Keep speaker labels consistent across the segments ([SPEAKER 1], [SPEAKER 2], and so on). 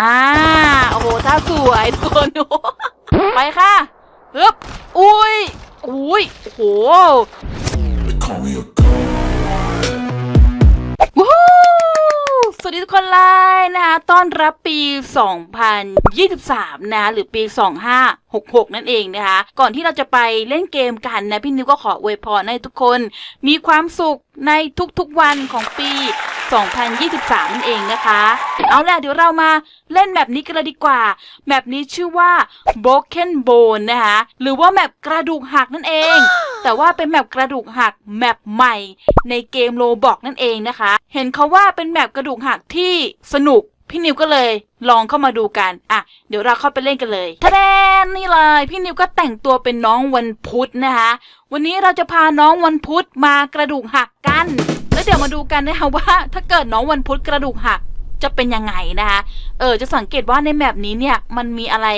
[SPEAKER 1] อ่าโอ้โหท่าสวยทุกคนโอ้โหไปค่ะฮึบอุ้ยอุ้ยโอ้โหวู้ฮู้สวัสดีทุกคนเลยนะคะต้อนรับปี 2023 นะคะหรือปี 2566 นั่นเองนะคะ ก่อนที่เราจะไปเล่นเกมกันนะ พี่นิวก็ขออวยพรให้ทุกคน มีความสุขในทุกๆวันของปี 2023 นั่นเองนะคะ เอาล่ะเดี๋ยวเรามาเล่นแบบนี้กันเลยดีกว่าแบบนี้ชื่อว่า Broken Bone นะคะ หรือว่าแมปกระดูกหักนั่นเอง แต่ว่าเป็นแมปกระดูกหักแมปใหม่ในเกมโลบอกนั่นเองนะคะ เห็นเขาว่าเป็นแมปกระดูกหักที่สนุกพี่นิวก็เลยลองเข้ามาดูกัน อะ เดี๋ยวเราเข้าไปเล่นกันเลยทะแดนนี่เลย พี่นิวก็แต่งตัวเป็นน้องวันพุธนะคะ วันนี้เราจะพาน้องวันพุธมากระดูกหักกัน แล้วเดี๋ยวมาดูกันนะคะว่า ถ้าเกิดน้องวันพุธกระดูกหักจะเป็นยังไงนะคะ เออ จะสังเกตว่าในแมปนี้เนี่ย มันมีอะไร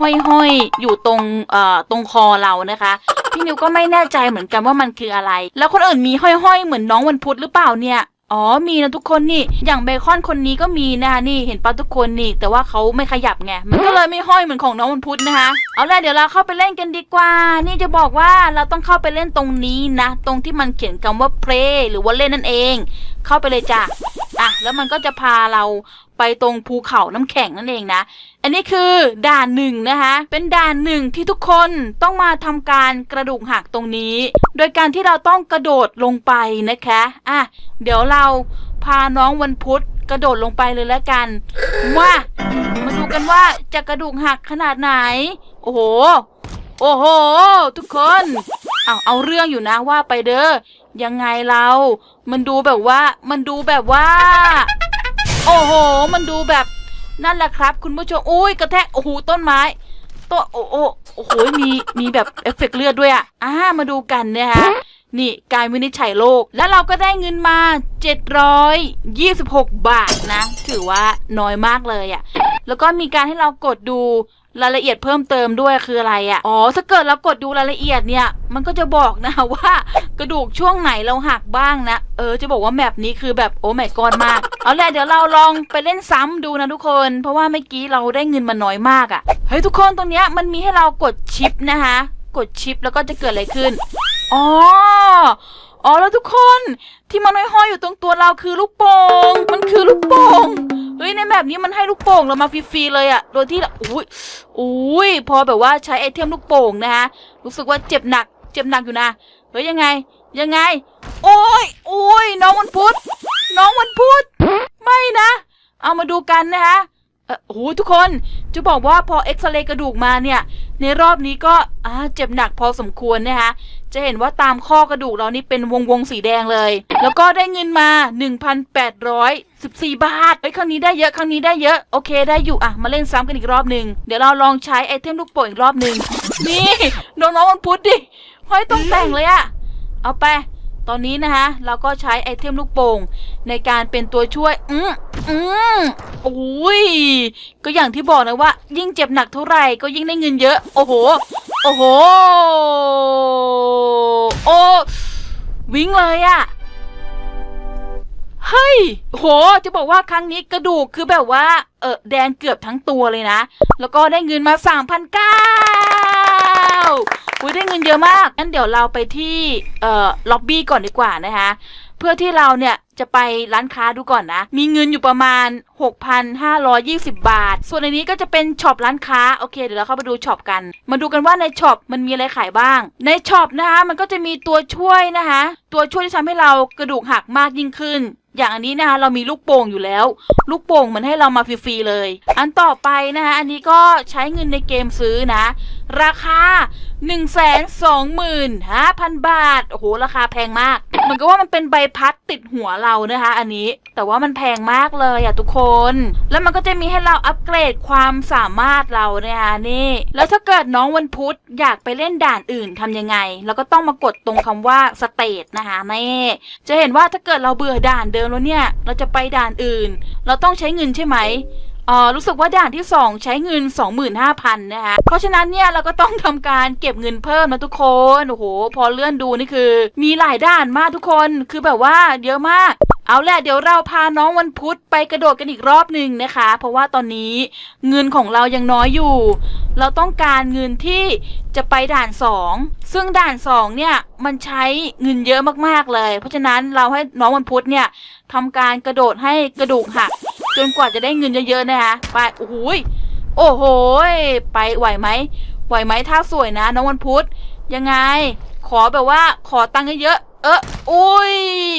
[SPEAKER 1] ห้อยๆ อยู่ตรง เอ่อ ตรงคอเรานะคะ พี่นิวก็ไม่แน่ใจเหมือนกันว่ามันคืออะไร แล้วคนอื่นมีห้อยๆ เหมือนน้องวันพุธหรือเปล่าเนี่ย อ๋อมีนะทุกคนนี่อย่างเบคอนคนนี้ก็มีนะคะนี่เห็นปะทุกคนนี่ แต่ว่าเขาไม่ขยับไงมันก็เลยไม่ห้อยเหมือนของน้องมันพุธนะคะเอาล่ะเดี๋ยวเราเข้าไปเล่นกันดีกว่า นี่จะบอกว่าเราต้องเข้าไปเล่นตรงนี้นะ ตรงที่มันเขียนคำว่า play หรือว่าเล่นนั่นเอง เข้าไปเลยจ้ะอะแล้วมันก็จะพาเรา ไปตรงภูเขาน้ำแข็งนั่นเองนะ อันนี้คือด่านหนึ่งนะคะ เป็นด่านหนึ่งที่ทุกคนต้องมาทำการกระดูกหักตรงนี้ โดยการที่เราต้องกระโดดลงไปนะคะอะเดี๋ยวเราพาน้องวันพุธกระโดดลงไปเลยแล้วกันว่ามาดูกันว่าจะกระดูกหักขนาดไหน โอ้โห โอ้โห ทุกคนเอาเอาเรื่องอยู่นะว่าไปเด้อยังไงเรา มันดูแบบว่า มันดูแบบว่า โอ้โห มันดูแบบนั่นแหละครับ คุณผู้ชมอุ้ยกระแทกโอ้โหต้นไม้ตัวโอ้โหโอ้โหมีมีแบบเอฟเฟกต์เลือดด้วยอะอ่ามาดูกันนะคะนี่การวินิจฉัยโรคแล้วเราก็ได้เงินมา 726 บาทนะ ถือว่าน้อยมากเลยอะ่ะ แล้วก็มีการให้เรากดดู รายละเอียดเพิ่มเติมด้วยคืออะไรอะ่ะ อ๋อ ถ้าเกิดเรากดดูรายละเอียดเนี่ย มันก็จะบอกนะว่ากระดูกช่วงไหนเราหักบ้างนะ เออ จะบอกว่าแมปนี้คือแบบโอ้แม่กอนมาก เอาแหละเดี๋ยวเราลองไปเล่นซ้ำดูนะทุกคน เพราะว่าเมื่อกี้เราได้เงินมาน้อยมากอะ่ะ เฮ้ยทุกคนตรงเนี้ยมันมีให้เรากดชิปนะคะ กดชิปแล้วก็จะเกิดอะไรขึ้น อ๋อ อ๋อแล้วทุกคนที่มันห้อยๆอยู่ตรงตัวเราคือลูกโป่ง มันคือลูกโป่ง เฮ้ยในแบบนี้มันให้ลูกโป่งเรามาฟรีๆเลยอะโดยที่อุ้ยอุ้ยพอแบบว่าใช้ไอเทมลูกโป่งนะคะรู้สึกว่าเจ็บหนัก เจ็บหนักอยู่นะเฮ้ยยังไง ยังไง โอ้ยโอ้ยน้องวันพุธน้องวันพุธไม่นะ เอามาดูกันนะคะ โอ้โหทุกคนจะบอกว่าพอเอ็กซเรย์กระดูกมาเนี่ย ในรอบนี้ก็เจ็บหนักพอสมควรนะคะจะเห็นว่าตามข้อกระดูกเรานี่เป็นวงวงสีแดงเลย แล้วก็ได้เงินมา 1,814 บาทเฮ้ยครั้งนี้ได้เยอะครั้งนี้ได้เยอะโอเคได้อยู่อะมาเล่นซ้ำกันอีกรอบหนึ่งเดี๋ยวเราลองใช้ไอเทมลูกโป่งอีกรอบหนึ่งนี่น้องๆมันพุธดิห้อยตรงแต่งเลยอะเอาไป ตอนนี้นะคะ เราก็ใช้ไอเทมลูกโป่งในการเป็นตัวช่วย อืมอืมโอ้ย ก็อย่างที่บอกนะว่า ยิ่งเจ็บหนักเท่าไหร่ก็ยิ่งได้เงินเยอะ โอ้โห โอ้โห โอ้วิ่งเลยอะเฮ้ย โห จะบอกว่าครั้งนี้กระดูกคือแบบว่า เออแดงเกือบทั้งตัวเลยนะ แล้วก็ได้เงินมาสามพันเก้า อุ้ยได้เงินเยอะมาก งั้นเดี๋ยวเราไปที่เอ่อล็อบบี้ก่อนดีกว่านะคะ เพื่อที่เราเนี่ยจะไปร้านค้าดูก่อนนะ มีเงินอยู่ประมาณ 6,520 บาท ส่วนในนี้ก็จะเป็นช็อปร้านค้า โอเค เดี๋ยวเราเข้าไปดูช็อปกัน มาดูกันว่าในช็อปมันมีอะไรขายบ้าง ในช็อปนะคะ มันก็จะมีตัวช่วยนะคะ ตัวช่วยที่ทำให้เรากระดูกหักมากยิ่งขึ้น อย่างอันนี้นะคะเรามีลูกโป่งอยู่แล้ว ลูกโป่งมันให้เรามาฟรีๆเลย อันต่อไปนะคะอันนี้ก็ใช้เงินในเกมซื้อนะ ราคา 1 2 5 0 0 0 บาท โอ้โห ราคาแพงมาก เหมือนกับว่ามันเป็นใบพัดติดหัวเรานะคะ อันนี้แต่ว่ามันแพงมากเลยอะทุกคน แล้วมันก็จะมีให้เราอัปเกรดความสามารถเรานะคะนี่ แล้วถ้าเกิดน้องวันพุธอยากไปเล่นด่านอื่นทำยังไง เราก็ต้องมากดตรงคำว่าสเตทนะคะนี่จะเห็นว่าถ้าเกิดเราเบื่อด่านเดิแล้วเนี่ย เราจะไปด่านอื่น เราต้องใช้เงินใช่ไหม เอ่อรู้สึกว่าด่านที่ 2 ใช้เงิน 25,000นะคะเพราะฉะนั้นเนี่ยเราก็ต้องทำการเก็บเงินเพิ่มนะทุกคนโอ้โหพอเลื่อนดูนี่คือ มีหลายด่านมากทุกคนคือแบบว่าเยอะมากเอาแหละเดี๋ยวเราพาน้องวันพุธไปกระโดดกันอีกรอบหนึ่งนะคะ เพราะว่าตอนนี้เงินของเรายังน้อยอยู่ เราต้องการเงินที่จะไปด่าน 2 ซึ่งด่าน 2 เนี่ยมันใช้เงินเยอะมากๆเลย เพราะฉะนั้นเราให้น้องวันพุธเนี่ยทำการกระโดดให้กระดูกหัก จนกว่าจะได้เงินเยอะๆนะคะไปโอ้โหยโอ้โหไปไหวไหมไหวไหมท่าสวยนะน้องวันพุธยังไง ขอแบบว่าขอตังค์เยอะเอออุ้ย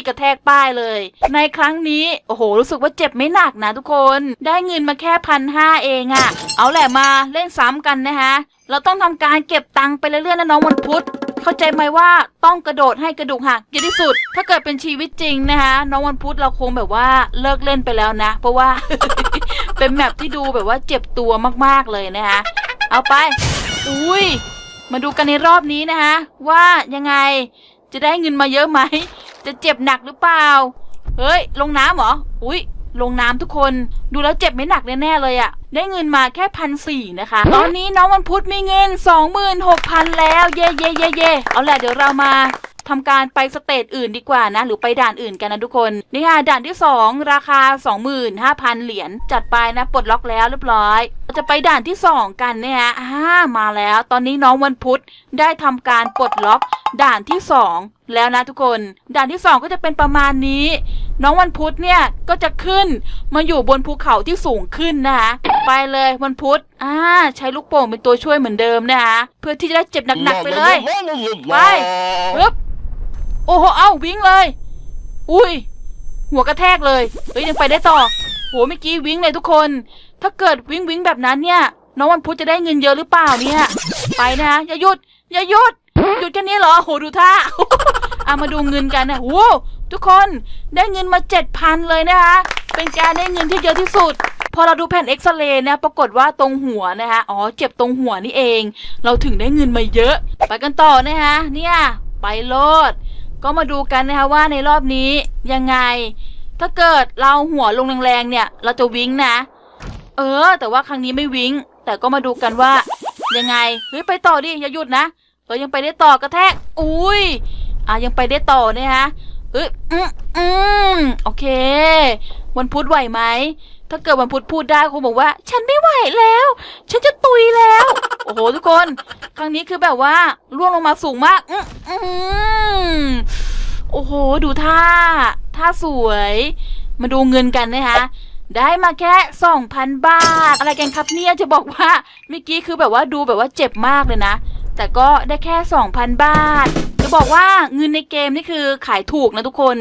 [SPEAKER 1] กระแทกป้ายเลย ในครั้งนี้ โอ้โห รู้สึกว่าเจ็บไม่หนักนะทุกคน ได้เงินมาแค่พันห้าเองอะเอาแหละมาเล่นซ้ำกันนะคะ เราต้องทำการเก็บตังค์ไปเรื่อยๆนะน้องวันพุธ เข้าใจไหมว่าต้องกระโดดให้กระดูกหักเยอะที่สุด ถ้าเกิดเป็นชีวิตจริงนะคะน้องวันพุธเราคงแบบว่าเลิกเล่นไปแล้วนะ เพราะว่า เป็นแมปที่ดูแบบว่าเจ็บตัวมากๆเลยนะคะเอาไป อุ้ยมาดูกันในรอบนี้นะคะว่ายังไงจะได้เงินมาเยอะไหม จะเจ็บหนักหรือเปล่า เฮ้ย ลงน้ำเหรอ อุ้ย ลงน้ำทุกคนดูแล้วเจ็บไม่หนักแน่ๆเลยอะได้เงินมาแค่พันสี่นะคะ ตอนนี้น้องวันพุธมีเงินสองหมื่นหกพันแล้ว เย่เย่เย่เย่เอาแหละเดี๋ยวเรามา ทำการไปสเตจอื่นดีกว่านะ หรือไปด่านอื่นกันนะทุกคน นี่ค่ะด่านที่สองราคา 25,000 เหรียญจัดไปนะปลดล็อกแล้วเรียบร้อยเราจะไปด่านที่สองกันเนี่ยฮะอ่ามาแล้ว ตอนนี้น้องวันพุธได้ทำการปลดล็อกด่านที่สองแล้วนะทุกคน ด่านที่สองก็จะเป็นประมาณนี้ น้องวันพุธเนี่ยก็จะขึ้นมาอยู่บนภูเขาที่สูงขึ้นนะคะไปเลยวันพุธอ่าใช้ลูกโป่งเป็นตัวช่วยเหมือนเดิมนะคะเพื่อที่จะได้เจ็บหนักๆไปเลย ไปปึ๊บ โอ้โห เอ้าวิ่งเลย อุ้ย หัวกระแทกเลย เฮ้ยยังไปได้ต่อ โห เมื่อกี้วิ่งเลยทุกคน ถ้าเกิดวิ่งวิ่งแบบนั้นเนี่ย น้องวันพุธจะได้เงินเยอะหรือเปล่าเนี่ย ไปนะ อย่าหยุด อย่าหยุด หยุดแค่นี้เหรอ โห ดูท่าเอามาดูเงินกันนะโอ้ทุกคนได้เงินมาเจ็ดพันเลยนะคะ เป็นการได้เงินที่เยอะที่สุดพอเราดูแผ่นเอ็กซเรย์นะปรากฏว่าตรงหัวนะคะอ๋อ เจ็บตรงหัวนี่เอง เราถึงได้เงินมาเยอะ ไปกันต่อนะคะเนี่ย ไปโลด ก็มาดูกันนะคะว่าในรอบนี้ยังไง ถ้าเกิดเราหัวลงแรงๆเนี่ย เราจะวิ่งนะ เออ แต่ว่าครั้งนี้ไม่วิ่งแต่ก็มาดูกันว่ายังไงเฮ้ยไปต่อดิอย่าหยุดนะเออยังไปได้ต่อกระแทกอุ้ยอะยังไปได้ต่อเนี่ยฮะเอ้ยอืมอืมโอเค วันพุธไหวไหมถ้าเกิดวันพุธพูดได้คงบอกว่า ฉันไม่ไหวแล้ว ฉันจะตุยแล้ว ทุกคน ครั้งนี้คือแบบว่าล่วงลงมาสูงมากอืมอืมโอ้โห ดูท่า ท่าสวย มาดูเงินกันนะคะได้มาแค่2,000 บาท อะไรกันครับเนี่ยจะบอกว่าเมื่อกี้คือแบบว่าดูแบบว่าเจ็บมากเลยนะ แต่ก็ได้แค่ 2,000 บาท จะบอกว่าเงินในเกมนี่คือขายถูกนะทุกคน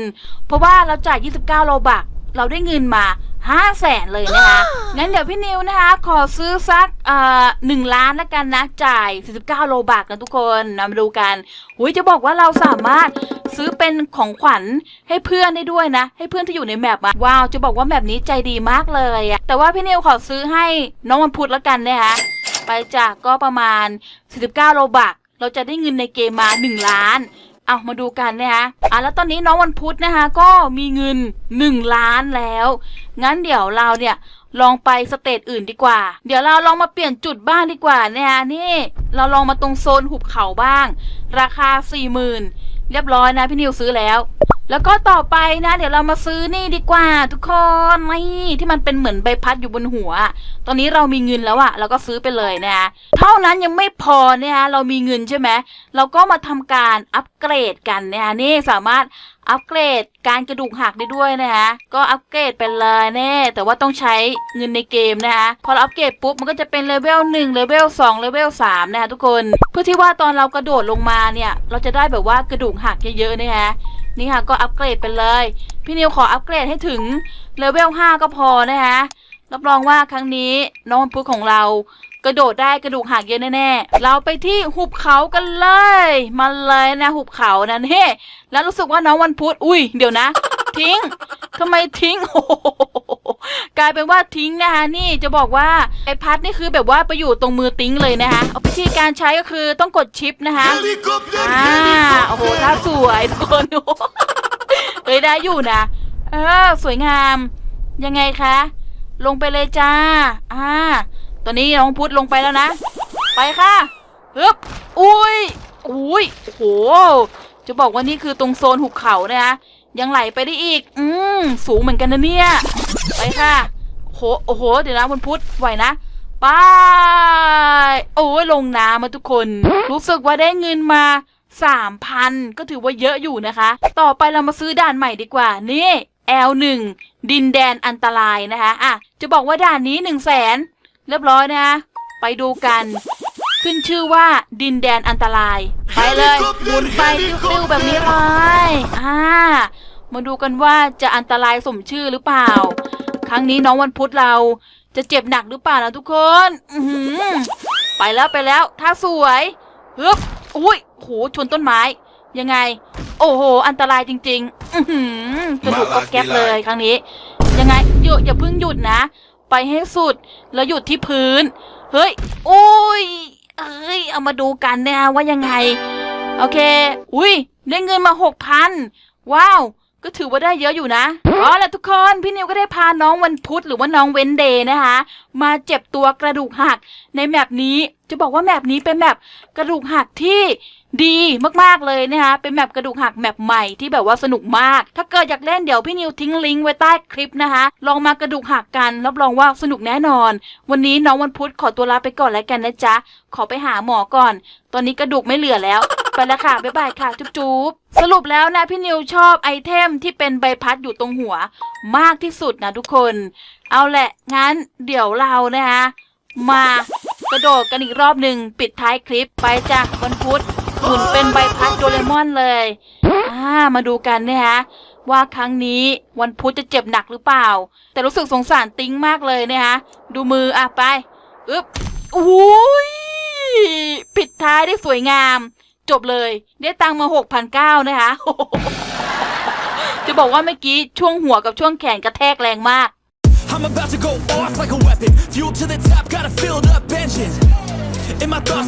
[SPEAKER 1] เพราะว่าเราจ่าย 29 โลบักเราได้เงินมา 5 0 0แสนเลยนะคะ งั้นเดี๋ยวพี่นิวนะคะ ขอซื้อสักเอ่อหนึ่งล้านแล้วกันนะ จ่าย 49 โลบักนะทุกคนนะมาดูกันหุยจะบอกว่าเราสามารถซื้อเป็นของขวัญให้เพื่อนได้ด้วยนะ ให้เพื่อนที่อยู่ในแมปอะว้าว จะบอกว่าแบบนี้ใจดีมากเลยอะแต่ว่าพี่นิวขอซื้อให้น้องวันพุธแล้วกันนะคะไปจากก็ประมาณ 49 โลบักเราจะได้เงินในเกมมา 1 ล้าน เอามาดูกันนะคะอะแล้วตอนนี้น้องวันพุธนะคะก็มีเงิน 1 ล้านแล้ว งั้นเดี๋ยวเราเนี่ยลองไปสเตจอื่นดีกว่า เดี๋ยวเราลองมาเปลี่ยนจุดบ้างดีกว่านะคะนี่ เราลองมาตรงโซนหุบเขาบ้าง ราคา 40,000 เรียบร้อยนะพี่นิวซื้อแล้วแล้วก็ต่อไปนะ เดี๋ยวเรามาซื้อนี่ดีกว่า ทุกคนนี่ที่มันเป็นเหมือนใบพัดอยู่บนหัว ตอนนี้เรามีเงินแล้วอะเราก็ซื้อไปเลยนะคะเท่านั้นยังไม่พอนะคะเรามีเงินใช่ไหมเราก็มาทำการอัปเกรดกันนะคะนี่สามารถอัปเกรดการกระดูกหักได้ด้วยนะคะก็อัปเกรดไปเลยแน่แต่ว่าต้องใช้เงินในเกมนะคะพอเราอัปเกรดปุ๊บมันก็จะเป็นเลเวล1เลเวล2เลเวล3นะคะทุกคน เพื่อที่ว่าตอนเรากระโดดลงมาเนี่ย เราจะได้แบบว่ากระดูกหักเยอะๆนะคะ นี่ค่ะก็อัปเกรดไปเลย พี่นิวขออัปเกรดให้ถึงเลเวล5ก็พอนะคะรับรองว่าครั้งนี้น้องวันพุธของเรากระโดดได้กระดูกหักเยอะแน่ๆ เราไปที่หุบเขากันเลย มาเลยนะหุบเขานะเน่แล้วรู้สึกว่าน้องวันพุธ อุ้ย เดี๋ยวนะ ทิ้งทำไมทิ้ง โอ้โห กลายเป็นว่าทิ้งนะคะนี่จะบอกว่าไอพัดนี่คือแบบว่าไปอยู่ตรงมือติ้งเลยนะคะเอาวิธีการใช้ก็คือต้องกดชิปนะคะ
[SPEAKER 2] Helicopter,
[SPEAKER 1] อ่าโอ้โหท่า
[SPEAKER 2] helicopter.
[SPEAKER 1] สวยทุกคนโอ้โหเฮ้ยได้อยู่นะเออสวยงามยังไงคะ ลงไปเลยจ้าอ่าตอนนี้น้องพุทธลงไปแล้วนะ ไปค่ะฮึบอุ้ยอุ้ยโอ้โห จะบอกว่านี่คือตรงโซนหุบเขานะคะยังไหลไปได้อีก อืมสูงเหมือนกันนะเนี่ย ไปค่ะโหโอ้โห เดี๋ยวนะคุณพุทธไหวนะไปโอ้ยลงน้ำมาทุกคน รู้สึกว่าได้เงินมาสามพันก็ถือว่าเยอะอยู่นะคะ ต่อไปเรามาซื้อด่านใหม่ดีกว่า นี่ L1 ดินแดนอันตรายนะคะอะจะบอกว่าด่านนี้หนึ่งแสนเรียบร้อยนะคะไปดูกัน ขึ้นชื่อว่าดินแดนอันตราย ไปเลยหมุนไปติ้วๆแบบนี้เลยอ่า มาดูกันว่าจะอันตรายสมชื่อหรือเปล่า ครั้งนี้น้องวันพุธเราจะเจ็บหนักหรือเปล่านะทุกคนอือหือไปแล้วไปแล้วท่าสวยฮึบอุ้ยโหชนต้นไม้ ยังไง โอ้โห อันตรายจริง ๆ อือหือกระดูกก็แก๊บเลยครั้งนี้ ยังไงหยุดอย่าเพิ่งหยุดนะ ไปให้สุดแล้วหยุดที่พื้น เฮ้ยโอ้ยเอ้ยเอามาดูกันนะว่ายังไง โอเค อุ้ยได้เงินมาหกพันว้าว ก็ถือว่าได้เยอะอยู่นะเอาล่ะทุกคนพี่นิวก็ได้พาน้องวันพุธหรือว่าน้องเวนเดย์นะคะ มาเจ็บตัวกระดูกหักในแมปนี้จะบอกว่าแมปนี้เป็นแมปกระดูกหักที่ดีมากๆเลยนะคะเป็นแมปกระดูกหักแมปใหม่ที่แบบว่าสนุกมาก ถ้าเกิดอยากเล่นเดี๋ยวพี่นิวทิ้งลิงก์ไว้ใต้คลิปนะคะลองมากระดูกหักกันรับรองว่าสนุกแน่นอน วันนี้น้องวันพุธขอตัวลาไปก่อนแล้วกันนะจ๊ะขอไปหาหมอก่อน ตอนนี้กระดูกไม่เหลือแล้ว ไปแล้วค่ะ บ๊ายบายค่ะ จุ๊บจุ๊บสรุปแล้วนะพี่นิวชอบไอเทมที่เป็นใบพัดอยู่ตรงหัวมากที่สุดนะทุกคน เอาแหละ งั้นเดี๋ยวเรานะคะมากระโดดกันอีกรอบหนึ่งปิดท้ายคลิปไปจากวันพุธหมุนเป็นใบพัดโดเรมอนเลยอ่ามาดูกันนะคะ ว่าครั้งนี้วันพุธจะเจ็บหนักหรือเปล่า แต่รู้สึกสงสารติ้งมากเลยนะคะดูมืออะไปอึ๊บอุ้ยปิดท้ายได้สวยงาม จบเลย ได้ตังมาหกพันเก้านะคะ จะบอกว่าเมื่อกี้ช่วงหัวกับช่วงแขนกระแทกแรงมาก
[SPEAKER 3] I'm about to go off like a weapon. Fuel to the top, got a filled up engine. In my thoughts.